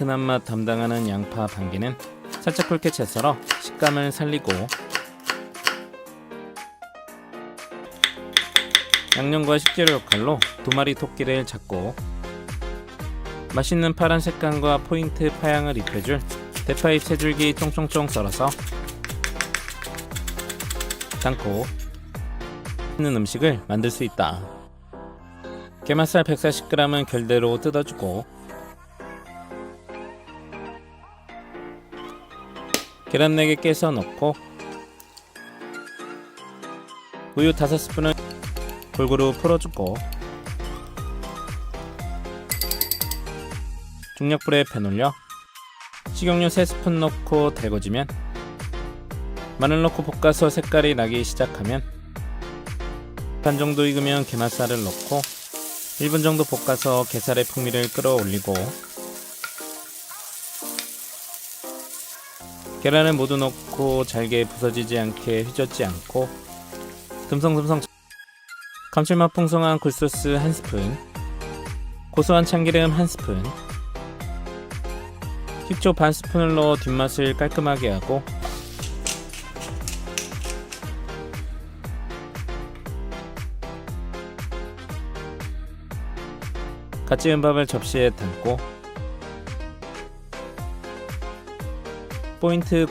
흔한 맛 담당하는 양파 반 개는 살짝 굵게 채 썰어 식감을 살리고 양념과 식재료 역할로 두 마리 토끼를 잡고 맛있는 파란 색감과 포인트 파향을 입혀줄 대파잎 세 줄기 쫑쫑쫑 썰어서 담고 있는 음식을 만들 수 있다. 게맛살 140g은 결대로 뜯어주고 계란 4개 깨서 넣고 우유 5스푼을 골고루 풀어주고 중약불에 팬 올려 식용유 3스푼 넣고 달궈지면 마늘 넣고 볶아서 색깔이 나기 시작하면 반 정도 익으면 게맛살을 넣고 1분 정도 볶아서 게살의 풍미를 끌어올리고 계란을 모두 넣고 잘게 부서지지 않게 휘젓지 않고 듬성듬성 감칠맛 풍성한 굴소스 한 스푼 고소한 참기름 한 스푼 식초 반 스푼을 넣어 뒷맛을 깔끔하게 하고 갓 지은 밥을 접시에 담고 포인트